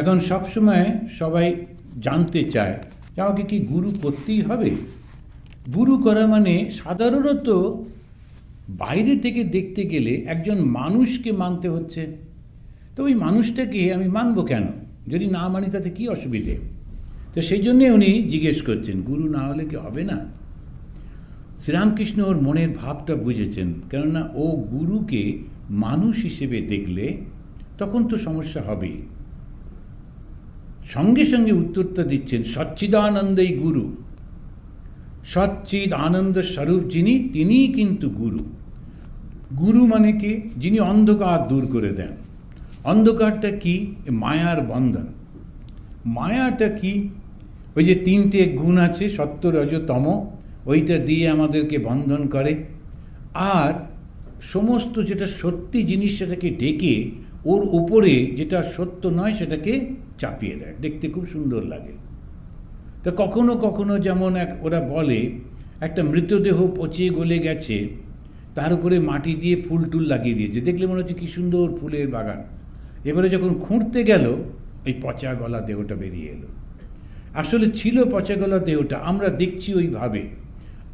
এখন সবসময় সবাই জানতে চায়, যে আমাকে কি গুরু করতেই হবে? গুরু করা মানে সাধারণত বাইরে থেকে দেখতে গেলে একজন মানুষকে মানতে হচ্ছে। তো ওই মানুষটাকে আমি মানবো কেন? যদি না মানি তাতে কী অসুবিধে? তো সেই জন্যে উনি জিজ্ঞেস করছেন, গুরু না হলে কি হবে না? শ্রীরামকৃষ্ণ ওর মনের ভাবটা বুঝেছেন, কেননা ও গুরুকে মানুষ হিসেবে দেখলে তখন তো সমস্যা হবেই। সঙ্গে সঙ্গে উত্তরটা দিচ্ছেন, সচ্চিদানন্দেই গুরু। সচ্চিদ আনন্দ স্বরূপ যিনি, তিনিই কিন্তু গুরু। গুরু মানে কি? যিনি অন্ধকার দূর করে দেন। অন্ধকারটা কি? মায়ার বন্ধন। মায়াটা কি? ওই যে তিনটে গুণ আছে, সত্য রজতম ওইটা দিয়ে আমাদেরকে বন্ধন করে। আর সমস্ত যেটা সত্যি জিনিস সেটাকে ডেকে, ওর উপরে যেটা সত্য নয় সেটাকে চাপিয়ে দেয়, দেখতে খুব সুন্দর লাগে। তা কখনো কখনো যেমন এক, ওরা বলে, একটা মৃতদেহ পচে গলে গেছে, তার উপরে মাটি দিয়ে ফুল টুল লাগিয়ে দিয়েছে। দেখলে মনে হচ্ছে কী সুন্দর ফুলের বাগান। এবারে যখন খুঁড়তে গেল, এই পচা গলা দেহটা বেরিয়ে এলো। আসলে ছিল পচা গলা দেহটা, আমরা দেখছি ওইভাবে।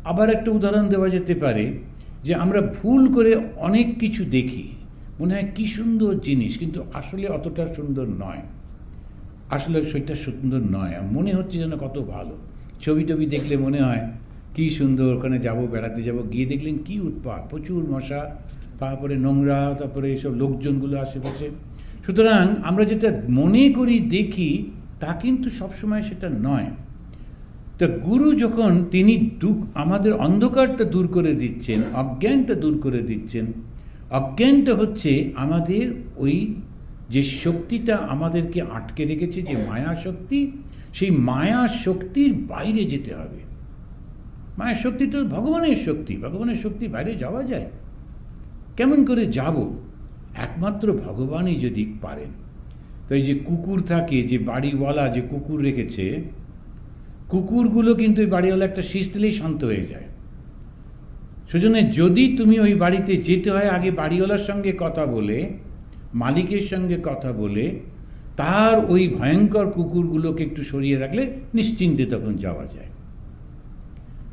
আবার একটা উদাহরণ দেওয়া যেতে পারে, যে আমরা ভুল করে অনেক কিছু দেখি, মনে হয় কী সুন্দর জিনিস, কিন্তু আসলে অতটা সুন্দর নয়। আসলে সেটা সুন্দর নয় মনে হচ্ছে যেন কত ভালো। ছবি টবি দেখলে মনে হয়, কী সুন্দর, ওখানে যাব, বেড়াতে যাব, গিয়ে দেখলেন কী উৎপাত, প্রচুর মশা, তারপরে নোংরা, তারপরে এইসব লোকজনগুলো আশেপাশে। সুতরাং আমরা যেটা মনে করি, দেখি, তা কিন্তু সবসময় সেটা নয়। তা গুরু যখন তিনি আমাদের অন্ধকারটা দূর করে দিচ্ছেন, অজ্ঞানটা দূর করে দিচ্ছেন, অজ্ঞানটা হচ্ছে আমাদের ওই যে শক্তিটা আমাদেরকে আটকে রেখেছে, যে মায়া শক্তি সেই মায়া শক্তির বাইরে যেতে হবে। মায়া শক্তিটা ভগবানের শক্তি ভগবানের শক্তি বাইরে যাওয়া যায়। কেমন করে যাব? একমাত্র ভগবানই যদি পারেন। তো এই যে কুকুর থাকে, যে বাড়িওয়ালা যে কুকুর রেখেছে, কুকুরগুলো কিন্তু ওই বাড়িওয়ালা একটা শীষ দিলেই শান্ত হয়ে যায়। সেজন্য যদি তুমি ওই বাড়িতে যেতে হয়, আগে বাড়িওয়ালার সঙ্গে কথা বলে মালিকের সঙ্গে কথা বলে তার ওই ভয়ঙ্কর কুকুরগুলোকে একটু সরিয়ে রাখলে নিশ্চিন্তে তখন যাওয়া যায়।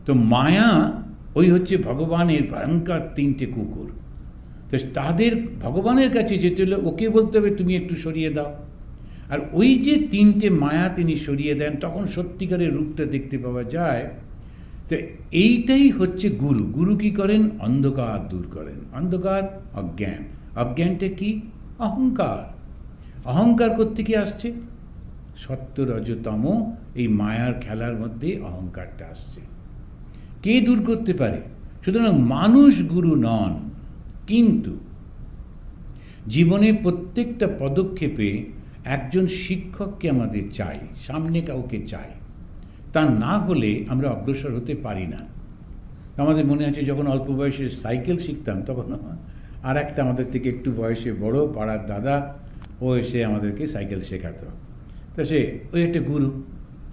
তো মায়া ওই হচ্ছে ভগবানের ভয়ঙ্কর তিনটে কুকুর। তো তাদের ভগবানের কাছে যেতে হলে ওকে বলতে হবে, তুমি একটু সরিয়ে দাও। আর ওই যে তিনটে মায়া তিনি সরিয়ে দেন, তখন সত্যিকারের রূপটা দেখতে পাওয়া যায়। তো এইটাই হচ্ছে গুরু। গুরু কি করেন? অন্ধকার দূর করেন। অন্ধকার অজ্ঞান। অজ্ঞানটা কি? অহংকার। অহংকার করতে কি আসছে? সত্য রজতম এই মায়ার খেলার মধ্যে অহংকারটা আসছে। কে দূর করতে পারে? সুতরাং মানুষ গুরু নন, কিন্তু জীবনের প্রত্যেকটা পদক্ষেপে একজন শিক্ষককে আমাদের চাই, সামনে কাউকে চাই। তা না হলে আমরা অগ্রসর হতে পারি না। আমাদের মনে আছে যখন অল্প বয়সে সাইকেল শিখতাম, তখন আর একটা আমাদের থেকে একটু বয়সে বড় পাড়ার দাদা, ও এসে আমাদেরকে সাইকেল শেখাতো। তা সে, ওই একটা গুরু,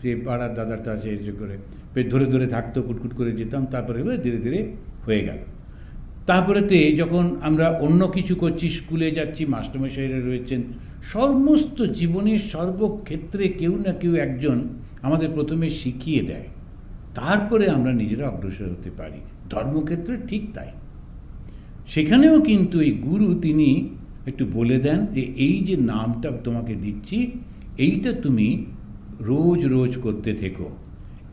সে পাড়ার দাদাটা সে এসে করে ধরে ধরে থাকতো, কুটকুট করে যেতাম, তারপরে ধীরে ধীরে হয়ে গেল। তারপরেতে যখন আমরা অন্য কিছু করছি, স্কুলে যাচ্ছি, মাস্টারমশাইরা রয়েছেন, সমস্ত জীবনের সর্বক্ষেত্রে কেউ না কেউ একজন আমাদের প্রথমে শিখিয়ে দেয়। তারপরে আমরা নিজেরা অগ্রসর হতে পারি। ধর্মক্ষেত্রে ঠিক তাই। সেখানেও কিন্তু এই গুরু তিনি একটু বলে দেন যে এই যে নামটা তোমাকে দিচ্ছি, এইটা তুমি রোজ রোজ করতে থেকো।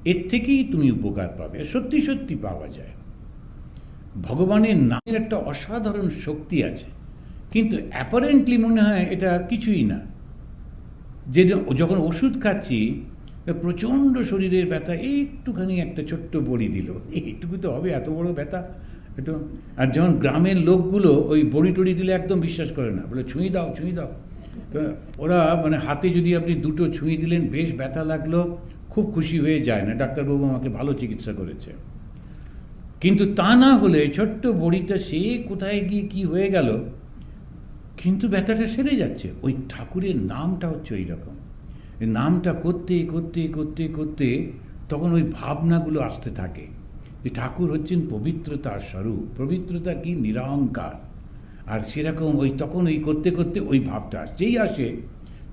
এর থেকেই তুমি উপকার পাবে। সত্যি সত্যি পাওয়া যায়। ভগবানের নামের একটা অসাধারণ শক্তি আছে। কিন্তু অ্যাপারেন্টলি মনে হয় এটা কিছুই না। যে যখন ওষুধ খাচ্ছি, প্রচণ্ড শরীরের ব্যথা, একটুখানি একটা ছোট্ট বড়ি দিল। এইটুকু তো হবে, এত বড় ব্যথা। একটু। আর যেমন গ্রামের লোকগুলো ওই বড়ি টড়ি দিলে একদম বিশ্বাস করে না। বলে, ছুঁই দাও ছুঁই দাও। তো ওরা মানে হাতে যদি আপনি দুটো ছুঁই দিলেন, বেশ ব্যথা লাগল, খুব খুশি হয়ে যায় না। ডাক্তারবাবু আমাকে ভালো চিকিৎসা করেছে। কিন্তু তা না হলে ছোট্ট বড়িটা সে কোথায় গিয়ে কি হয়ে গেল, কিন্তু ব্যথাটা সেরে যাচ্ছে। ওই ঠাকুরের নামটা হচ্ছে ওই রকম নামটা করতে করতে করতে করতে তখন ওই ভাবনাগুলো আসতে থাকে। যে ঠাকুর হচ্ছেন পবিত্রতার স্বরূপ, পবিত্রতা কি? নিরহংকার। আর সেরকম ওই তখন ওই করতে করতে ওই ভাবটা যেই আসে,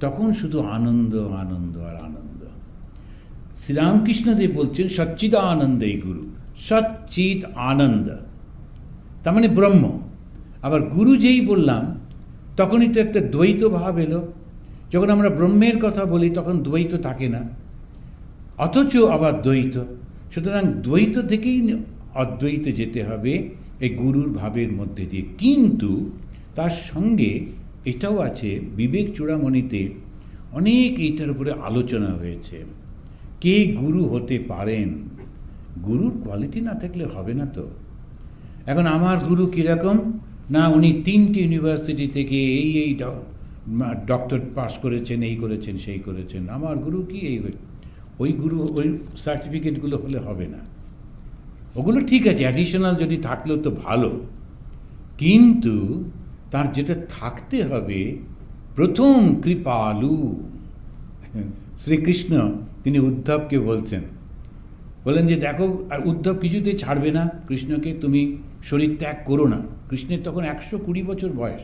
তখন শুধু আনন্দ আনন্দ আর আনন্দ। শ্রীরামকৃষ্ণদেব বলছেন সচ্চিদ আনন্দ এই গুরু সচ্চিত আনন্দ। তার মানে ব্রহ্ম। আবার গুরু যেই বললাম, তখনই তো একটা দ্বৈত ভাব এলো। যখন আমরা ব্রহ্মের কথা বলি, তখন দ্বৈত থাকে না। অথচ আবার দ্বৈত। সুতরাং দ্বৈত থেকেই অদ্বৈতে যেতে হবে এই গুরুর ভাবের মধ্যে দিয়ে। কিন্তু তার সঙ্গে এটাও আছে, বিবেক চূড়ামণিতে অনেক এইটার উপরে আলোচনা হয়েছে। কে গুরু হতে পারেন? গুরুর কোয়ালিটি না থাকলে হবে না তো। এখন আমার গুরু কীরকম? না, উনি তিনটি ইউনিভার্সিটি থেকে এই এই ডক্টর পাস করেছেন, এই করেছেন, সেই করেছেন। আমার গুরু কি এই ওই গুরু, ওই সার্টিফিকেটগুলো হলে হবে না। ওগুলো ঠিক আছে অ্যাডিশনাল যদি থাকলেও তো ভালো। কিন্তু তার যেটা থাকতে হবে, প্রথম কৃপালু। শ্রীকৃষ্ণ, তিনি উদ্ধবকে বলছেন, বলেন যে, দেখো আর উদ্ধব কিছুতেই ছাড়বে না। কৃষ্ণকে তুমি শরীর ত্যাগ করো না। কৃষ্ণের তখন একশো কুড়ি বছর বয়স।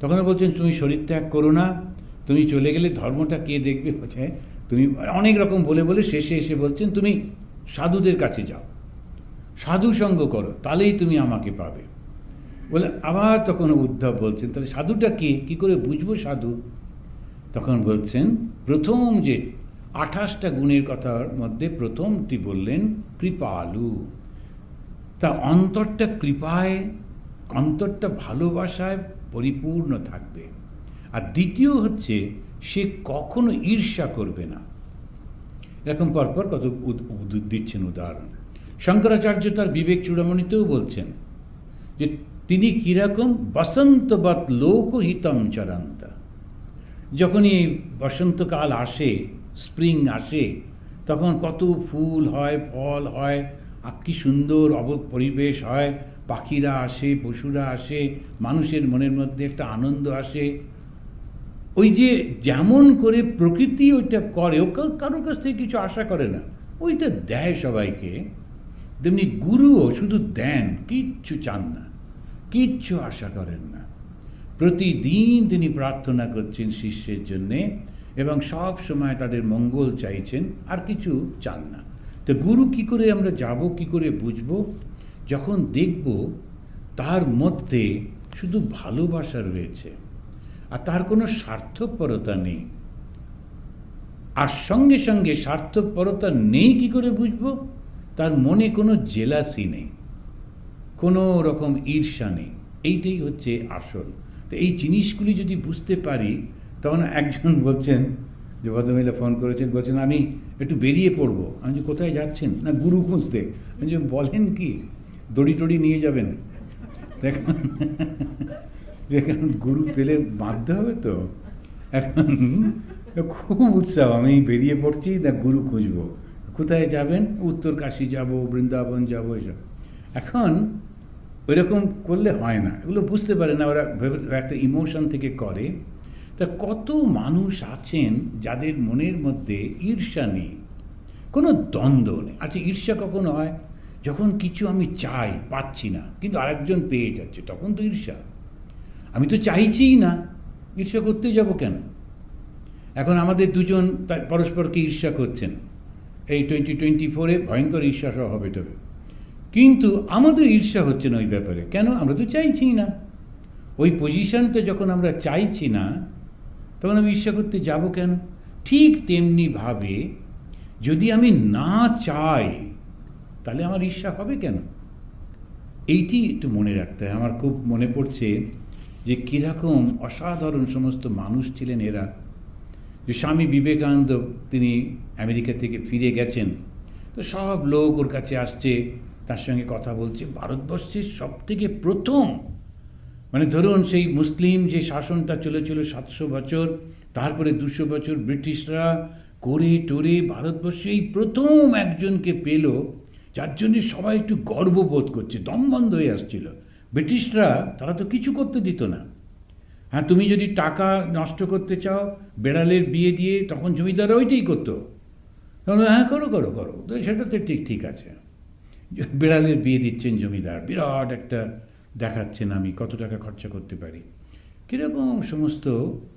তখন বলছেন, তুমি শরীর ত্যাগ করো না। তুমি চলে গেলে ধর্মটা কে দেখবে? বলছে তুমি অনেক রকম বলে বলে শেষে এসে বলছেন, তুমি সাধুদের কাছে যাও। সাধু সঙ্গ করো, তাহলেই তুমি আমাকে পাবে। বলে আবার তখন উদ্ধব বলছেন, তাহলে সাধুটা কে? কী করে বুঝব সাধু? তখন বলছেন, প্রথম যে আঠাশটা গুণের কথার মধ্যে প্রথমটি বললেন, কৃপালু। তা অন্তরটা কৃপায়, অন্তরটা ভালোবাসায় পরিপূর্ণ থাকবে। আর দ্বিতীয় হচ্ছে সে কখনো ঈর্ষা করবে না। এরকম পরপর কত দিচ্ছেন উদাহরণ। শঙ্করাচার্য তার বিবেক চূড়ামণিতেও বলছেন যে, তিনি কীরকম বসন্তবৎ লোকহিতম চরন্ত। যখনই বসন্তকাল আসে, স্প্রিং আসে, তখন কত ফুল হয়, ফল হয় কি সুন্দর অব পরিবেশ হয়। পাখিরা আসে, পশুরা আসে, মানুষের মনের মধ্যে একটা আনন্দ আসে। ওই যে যেমন করে প্রকৃতি ওইটা করে, ও কারোর কাছ থেকে কিছু আশা করে না। ওইটা দেয় সবাইকে। তেমনি গুরুও শুধু দেন, কিচ্ছু চান না, কিচ্ছু আশা করেন না। প্রতিদিন তিনি প্রার্থনা করছেন শিষ্যের জন্যে এবং সব সময় তাদের মঙ্গল চাইছেন, আর কিছু চান না। তো গুরু কি করে আমরা যাব, কি করে বুঝব? যখন দেখব তার মধ্যে শুধু ভালোবাসা রয়েছে। আর তার কোনো স্বার্থপরতা নেই। আর সঙ্গে সঙ্গে স্বার্থপরতা নেই কি করে বুঝব? তার মনে কোনো জেলাসি নেই, কোনো রকম ঈর্ষা নেই। এইটাই হচ্ছে আসল। তো এই জিনিসগুলি যদি বুঝতে পারি, তখন একজন বলছেন, যে ভদ্রমহিলা ফোন করেছেন, বলছেন, আমি একটু বেরিয়ে পড়ব। আমি যে কোথায় যাচ্ছেন? না, গুরু খুঁজতে। আমি যে বলেন কি? দড়ি টড়ি নিয়ে যাবেন? এখন যে এখন গুরু পেলে বাঁধতে হবে তো। এখন খুব উৎসাহ, আমি বেরিয়ে পড়ছি না গুরু খুঁজব। কোথায় যাবেন? উত্তর কাশী যাব, বৃন্দাবন যাব, এসব। এখন ওইরকম করলে হয় না, এগুলো বুঝতে পারে না ওরা একটা ইমোশন থেকে করে। তা কত মানুষ আছেন যাদের মনের মধ্যে ঈর্ষা নেই? কোনো দ্বন্দ্ব নেই। আচ্ছা ঈর্ষা কখন হয়? যখন কিছু আমি চাই, পাচ্ছি না, কিন্তু আরেকজন পেয়ে যাচ্ছে, তখন তো ঈর্ষা। আমি তো চাইছিই না, ঈর্ষা করতে যাব কেন? এখন আমাদের দুজন পরস্পরকে ঈর্ষা করছেন। এই টোয়েন্টি টোয়েন্টি ফোরে ভয়ঙ্কর ঈর্ষা সহ হবে তবে। কিন্তু আমাদের ঈর্ষা হচ্ছে না ওই ব্যাপারে। কেন? আমরা তো চাইছি না। ওই পজিশনটা যখন আমরা চাইছি না, তখন আমি ঈর্ষা করতে যাব কেন? ঠিক তেমনিভাবে যদি আমি না চাই, তাহলে আমার ঈর্ষা হবে কেন? এইটি একটু মনে রাখতে হয়। আমার খুব মনে পড়ছে যে কীরকম অসাধারণ সমস্ত মানুষ ছিলেন এরা। যে স্বামী বিবেকানন্দ, তিনি আমেরিকা থেকে ফিরে গেছেন, তো সব লোক ওর কাছে আসছে, তার সঙ্গে কথা বলছে। ভারতবর্ষের সব থেকে প্রথম মানে ধরুন সেই মুসলিম যে শাসনটা চলেছিল সাতশো বছর, তারপরে দুশো বছর ব্রিটিশরা করে টোরে ভারতবর্ষে এই প্রথম একজনকে পেল, যার জন্যে সবাই একটু গর্ববোধ করছে, দম বন্ধ হয়ে আসছিল। ব্রিটিশরা তারা তো কিছু করতে দিত না। হ্যাঁ তুমি যদি টাকা নষ্ট করতে চাও, বেড়ালের বিয়ে দিয়ে, তখন জমিদার ওইটাই করতো। তখন হ্যাঁ করো করো করো। তো সেটা তো ঠিক ঠিক আছে। বেড়ালের বিয়ে দিচ্ছেন জমিদার। বিরাট একটা দেখাচ্ছেন আমি কত টাকা খরচা করতে পারি। কীরকম সমস্ত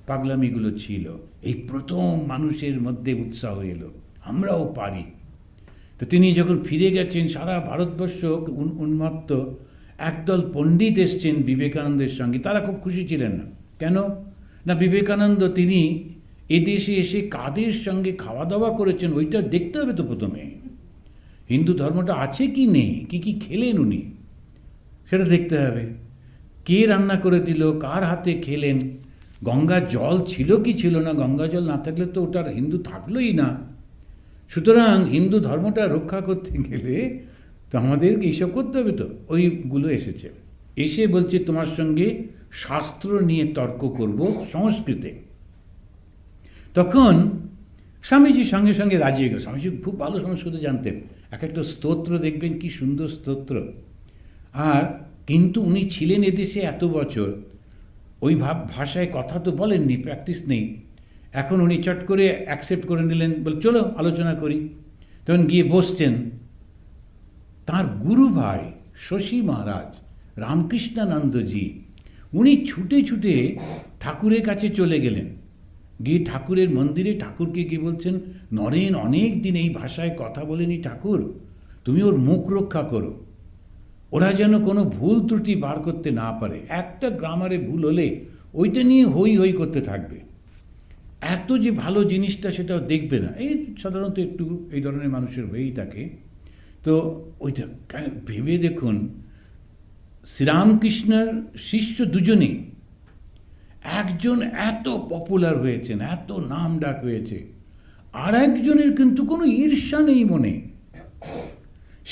পাগলামিগুলো ছিল। এই প্রথম মানুষের মধ্যে উৎসাহ এলো। আমরাও পারি। তো তিনি যখন ফিরে গেছেন, সারা ভারতবর্ষ উন- উন্মত্ত একদল পণ্ডিত এসছেন বিবেকানন্দের সঙ্গে, তারা খুব খুশি ছিলেন না। কেন? না, বিবেকানন্দ তিনি এদেশে এসে কাদের সঙ্গে খাওয়া দাওয়া করেছেন, ওইটা দেখতে হবে তো প্রথমে। হিন্দু ধর্মটা আছে কি নেই? কি কি খেলেন উনি? সেটা দেখতে হবে। কে রান্না করে দিল? কার হাতে খেলেন? গঙ্গা জল ছিল কি ছিল না? গঙ্গা জল না থাকলে তো ওটার হিন্দু থাকলোই না। সুতরাং হিন্দু ধর্মটা রক্ষা করতে গেলে তো আমাদেরকে এইসব করতে হবে তো। ওইগুলো এসেছে। এসে বলছে, তোমার সঙ্গে শাস্ত্র নিয়ে তর্ক করব সংস্কৃতে। তখন স্বামীজির সঙ্গে সঙ্গে রাজি হয়ে গেল। স্বামীজি খুব ভালো সংস্কৃত জানতেন। এক একটা স্তোত্র দেখবেন, কি সুন্দর স্তোত্র। আর কিন্তু উনি ছিলেন এদেশে এত বছর। ওই ভাব ভাষায় কথা তো বলেননি, প্র্যাকটিস নেই। এখন উনি চট করে অ্যাকসেপ্ট করে নিলেন, বল চলো আলোচনা করি। তখন গিয়ে বসছেন। তার গুরু ভাই শশী মহারাজ রামকৃষ্ণানন্দজি, উনি ছুটে ছুটে ঠাকুরের কাছে চলে গেলেন। গিয়ে ঠাকুরের মন্দিরে ঠাকুরকে গিয়ে বলছেন, নরেন, অনেক দিন এই ভাষায় কথা বলেনি ঠাকুর। তুমি ওর মুখ রক্ষা করো। ওরা যেন কোনো ভুল ত্রুটি বার করতে না পারে। একটা গ্রামারে ভুল হলে ওইটা নিয়ে হই হই করতে থাকবে। এত যে ভালো জিনিসটা সেটাও দেখবে না। এই সাধারণত একটু এই ধরনের মানুষের হয়েই থাকে। তো ওইটা ভেবে দেখুন, শ্রীরামকৃষ্ণের শিষ্য দুজনেই, একজন এত পপুলার হয়েছেন, এত নাম ডাক হয়েছে, আর একজনের কিন্তু কোনো ঈর্ষা নেই মনে।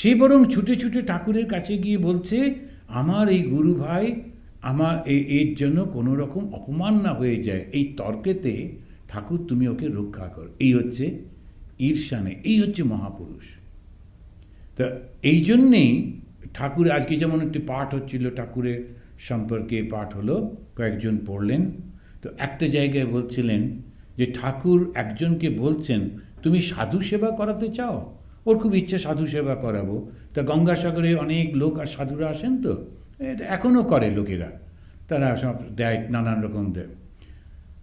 সে বরং ছুটে ছুটে ঠাকুরের কাছে গিয়ে বলছে, আমার এই গুরু ভাই, আমার এর জন্য কোনো রকম অপমান না হয়ে যায়। এই তর্কেতে ঠাকুর তুমি ওকে রক্ষা করো। এই হচ্ছে ঈর্ষা নেই, এই হচ্ছে মহাপুরুষ। তা এই জন্যেই ঠাকুর, আজকে যেমন একটি পাঠ হচ্ছিল, ঠাকুরের সম্পর্কে পাঠ হলো, কয়েকজন পড়লেন। তো একটা জায়গায় বলছিলেন যে, ঠাকুর একজনকে বলছেন, তুমি সাধু সেবা করাতে চাও? ওর খুব ইচ্ছে সাধু সেবা করাবো। তা গঙ্গাসাগরে অনেক লোক আর সাধুরা আসেন তো? এটা এখনও করে লোকেরা। তারা সব দেয় নানান রকম দেয়।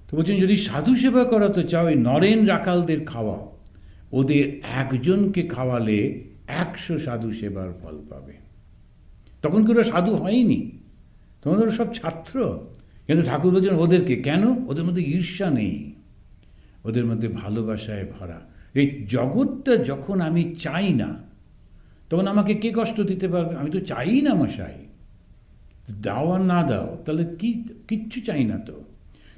তো বলছেন, যদি সাধু সেবা করাতে চাও, এই নরেন রাখালদের খাওয়াও। ওদের একজনকে খাওয়ালে একশো সাধু সেবার ফল পাবে। তখন কি ওরা সাধু হয়নি? তখন ওরা সব ছাত্র। কিন্তু ঠাকুর বলছেন, ওদেরকে কেন? ওদের মধ্যে ঈর্ষা নেই। ওদের মধ্যে ভালোবাসায় ভরা। এই জগৎটা যখন আমি চাই না, তখন আমাকে কে কষ্ট দিতে পারবে? আমি তো চাই না মশাই। দাও আর না দাও, তাহলে কি, কিচ্ছু চাই না তো?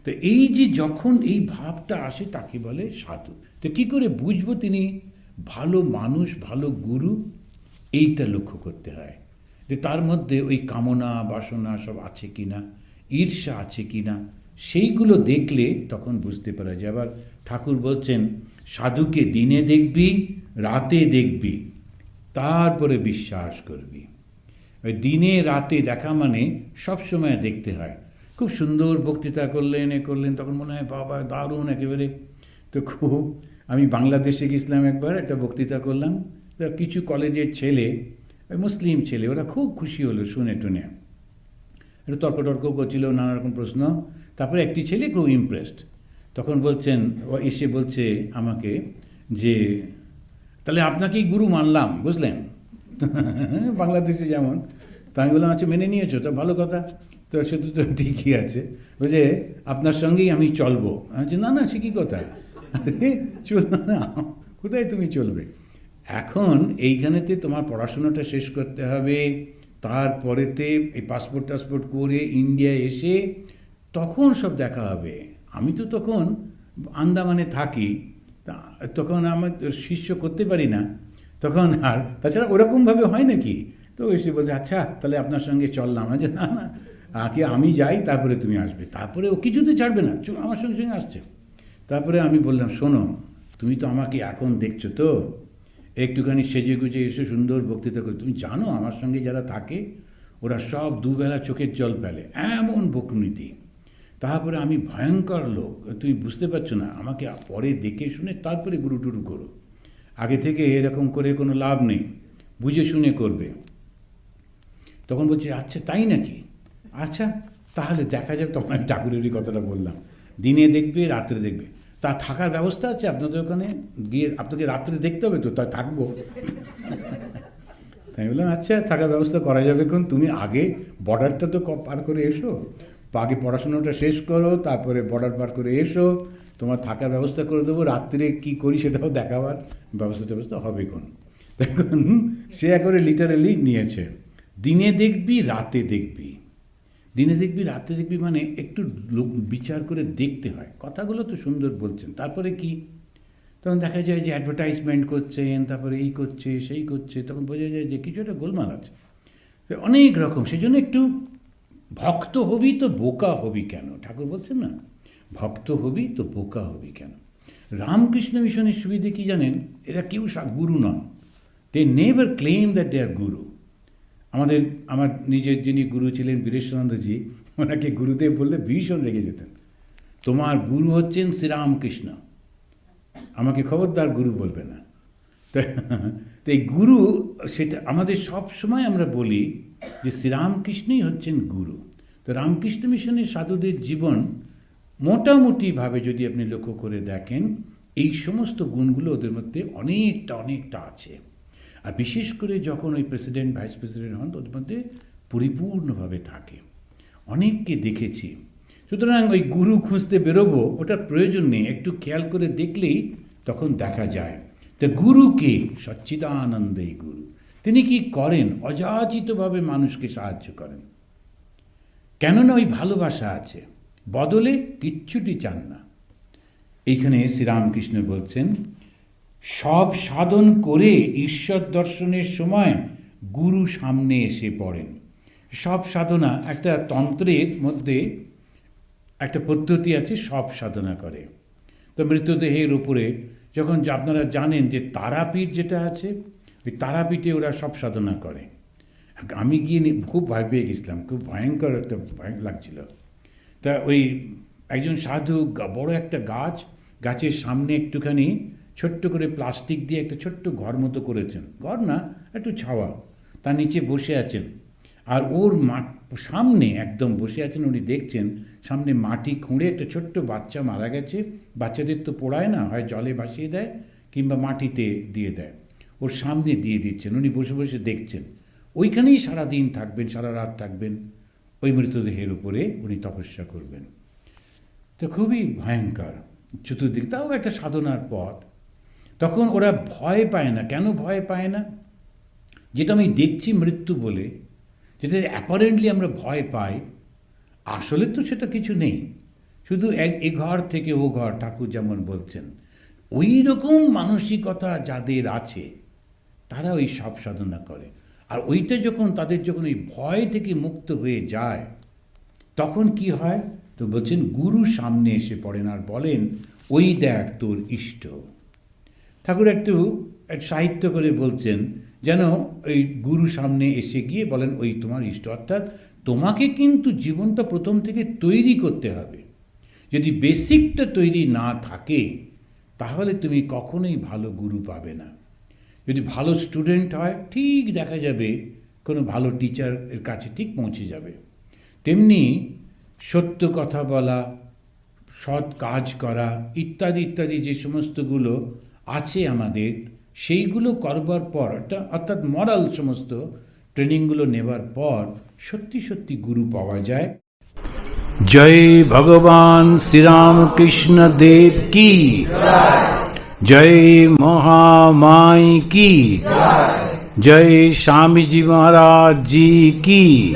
তো এই যে যখন এই ভাবটা আসে, তাকে বলে সাধু। তো কি করে বুঝব তিনি? ভালো মানুষ, ভালো গুরু, এইটা লক্ষ্য করতে হয়। যে তার মধ্যে ওই কামনা, বাসনা সব আছে কি না ঈর্ষা আছে কি না সেইগুলো দেখলে তখন বুঝতে পারা যায়। আবার ঠাকুর বলছেন, সাধুকে দিনে দেখবি, রাতে দেখবি, তারপরে বিশ্বাস করবি। ওই দিনে, রাতে দেখা মানে সবসময় দেখতে হয়। খুব সুন্দর বক্তৃতা করলেন, এ করলেন, তখন মনে হয় বাবা দারুণ একেবারে। তো খুব, আমি বাংলাদেশে গেছিলাম একবার, একটা বক্তৃতা করলাম। তো কিছু কলেজের ছেলে, মুসলিম ছেলে, ওরা খুব খুশি হলো শুনে টুনে। একটু তর্ক টর্ক করছিল, নানা রকম প্রশ্ন। তারপরে একটি ছেলে খুব ইমপ্রেসড তখন বলছেন, ও এসে বলছে আমাকে যে, তাহলে আপনাকেই গুরু মানলাম, বুঝলেন? বাংলাদেশে যেমন। তা আমি বললাম আচ্ছা মেনে নিয়েছো, তো ভালো কথা। তো শুধু তো ঠিকই আছে। বলছে আপনার সঙ্গেই আমি চলবো। আমি না না, সে কী কথা? চলবে না কোথায় তুমি চলবে? এখন এইখানেতে তোমার পড়াশোনাটা শেষ করতে হবে। তারপরেতে এই পাসপোর্ট টাসপোর্ট করে ইন্ডিয়া এসে তখন সব দেখা হবে। আমি তো তখন আন্দামানে থাকি। তখন আমার শিষ্য করতে পারি না। তখন আর, তাছাড়া ওরকমভাবে হয় নাকি? তো এসে বলছে আচ্ছা তাহলে আপনার সঙ্গে চললাম। যে না না আগে আমি যাই, তারপরে তুমি আসবে। তারপরে ও কিছুতে ছাড়বে না। চলো আমার সঙ্গে সঙ্গে আসছে। তারপরে আমি বললাম, শোনো, তুমি তো আমাকে এখন দেখছ তো। একটুখানি সেজে গুজে এসে, সুন্দর বক্তৃতা করে। তুমি জানো, আমার সঙ্গে যারা থাকে, ওরা সব দুবেলা চোখের জল ফেলে। এমন বকনীতি। তারপরে আমি ভয়ঙ্কর লোক। তুমি বুঝতে পারছ না, আমাকে পরে দেখে শুনে তারপরে গুরু টুরু করো। আগে থেকে এরকম করে কোনো লাভ নেই। বুঝে শুনে করবে। তখন বলছে আচ্ছা তাই নাকি? আচ্ছা তাহলে দেখা যাবে তখন আমি ঠাকুরেরই কথাটা বললাম। দিনে দেখবে, রাত্রে দেখবে। তা থাকার ব্যবস্থা আছে আপনাদের ওখানে? গিয়ে আপনাকে রাত্রে দেখতে হবে তো, তা থাকব। তাই বললাম আচ্ছা থাকার ব্যবস্থা করা যাবে কোন তুমি আগে বর্ডারটা তো পার করে এসো। আগে পড়াশোনাটা শেষ করো, তারপরে বর্ডার পার করে এসো। তোমার থাকার ব্যবস্থা করে দেবো। রাত্রে কি করি সেটাও দেখাবার ব্যবস্থা ব্যবস্থা হবে কোন দেখুন, সে একবারে লিটারালি নিয়েছে। দিনে দেখবি, রাতে দেখবি। দিনে দেখবি, রাতে দেখবি মানে একটু লোক বিচার করে দেখতে হয়। কথাগুলো তো সুন্দর বলছেন। তারপরে কি? তখন দেখা যায় যে অ্যাডভার্টাইজমেন্ট করছেন, তারপরে এই করছে, সেই করছে, তখন বোঝা যায় যে কিছু একটা গোলমাল আছে। অনেক রকম। সেই জন্য একটু ভক্ত হবি তো বোকা হবি কেন? ঠাকুর বলছেন না, ভক্ত হবি তো বোকা হবি কেন? রামকৃষ্ণ মিশনের সুবিধে কি জানেন? এরা কেউ গুরু নন। They never claim that they are guru আমাদের, আমার নিজের যিনি গুরু ছিলেন বীরেশ্বরানন্দজি, ওনাকে গুরুদেব বললে ভীষণ রেগে যেতেন। তোমার গুরু হচ্ছেন শ্রীরামকৃষ্ণ। আমাকে খবরদার গুরু বলবে না। তো এই গুরু, সেটা আমাদের সব সময় আমরা বলি যে শ্রীরামকৃষ্ণই হচ্ছেন গুরু। তো রামকৃষ্ণ মিশনের সাধুদের জীবন মোটামুটিভাবে যদি আপনি লক্ষ্য করে দেখেন, এই সমস্ত গুণগুলো ওদের মধ্যে অনেকটা অনেকটা আছে। আর বিশেষ করে যখন ওই প্রেসিডেন্ট ভাইস প্রেসিডেন্ট হন ওদের মধ্যে পরিপূর্ণভাবে থাকে। অনেককে দেখেছি। সুতরাং ওই গুরু খুঁজতে বেরোবো, ওটার প্রয়োজন নেই। একটু খেয়াল করে দেখলেই তখন দেখা যায়। তা গুরু কে? সচ্চিদানন্দেই গুরু। তিনি কি করেন? অযাচিতভাবে মানুষকে সাহায্য করেন। কেননা ওই ভালোবাসা আছে। বদলে কিচ্ছুটি চান না। এইখানে শ্রীরামকৃষ্ণ বলছেন সব সাধন করে ঈশ্বর দর্শনের সময় গুরু সামনে এসে পড়েন। সব সাধনা, একটা তন্ত্রের মধ্যে একটা পদ্ধতি আছে, সব সাধনা করে। তো মৃতদেহের উপরে যখন আপনারা জানেন যে তারাপীঠ যেটা আছে, ওই তারাপীঠে ওরা সব সাধনা করে। আমি গিয়ে খুব ভয় পেয়ে গেছিলাম, খুব ভয়ঙ্কর একটা ভয় লাগছিল। তা ওই একজন সাধু বড় একটা গাছ, গাছের সামনে একটুখানি ছোট্ট করে প্লাস্টিক দিয়ে একটা ছোট্ট ঘর মতো করেছেন। ঘর না, একটু ছাওয়া। তার নিচে বসে আছেন। আর ওর সামনে একদম বসে আছেন, উনি দেখছেন, সামনে মাটি খুঁড়ে একটা ছোট্ট বাচ্চা মারা গেছে। বাচ্চাদের তো পোড়ায় না, হয় জলে ভাসিয়ে দেয় কিংবা মাটিতে দিয়ে দেয়। ওর সামনে দিয়ে দিচ্ছেন, উনি বসে বসে দেখছেন। ওইখানেই সারা দিন থাকবেন, সারা রাত থাকবেন। ওই মৃতদেহের উপরে উনি তপস্যা করবেন। তো খুবই ভয়ঙ্কর। চতুর্দিক, তাও একটা সাধনার পথ। তখন ওরা ভয় পায় না। কেন ভয় পায় না? যেটা আমি দেখছি মৃত্যু বলে, যেটা অ্যাপারেন্টলি আমরা ভয় পাই, আসলে তো সেটা কিছু নেই। শুধু এক, এ ঘর থেকে ও ঘর, ঠাকুর যেমন বলছেন। ওই রকম মানসিকতা যাদের আছে, তারা ওই সব সাধনা করে। আর ওইটা যখন, তাদের যখন ওই ভয় থেকে মুক্ত হয়ে যায়, তখন কি হয়? তো বলছেন, গুরু সামনে এসে পড়েন আর বলেন, ওই দেখ তোর ইষ্ট। ঠাকুর একটু সাহিত্য করে বলছেন, যেন ওই গুরু সামনে এসে গিয়ে বলেন, ওই তোমার ইষ্ট, অর্থাৎ তোমাকে কিন্তু জীবনটা প্রথম থেকে তৈরি করতে হবে। যদি বেসিকটা তৈরি না থাকে, তাহলে তুমি কখনোই ভালো গুরু পাবে না। যদি ভালো স্টুডেন্ট হয়, ঠিক দেখা যাবে, কোনো ভালো টিচারের কাছে ঠিক পৌঁছে যাবে। তেমনি সত্য কথা বলা, সৎ কাজ করা, ইত্যাদি ইত্যাদি যে সমস্তগুলো আছে আমাদের, সেইগুলো করবার পর অর্থাৎ- মরাল সমস্ত ট্রেনিংগুলো নেবার পর সত্যি সত্যি গুরু পাওয়া যায়। জয় ভগবান শ্রীরামকৃষ্ণ দেব কি? জয় মহামাই কি? জয় স্বামীজি মহারাজ জি কি?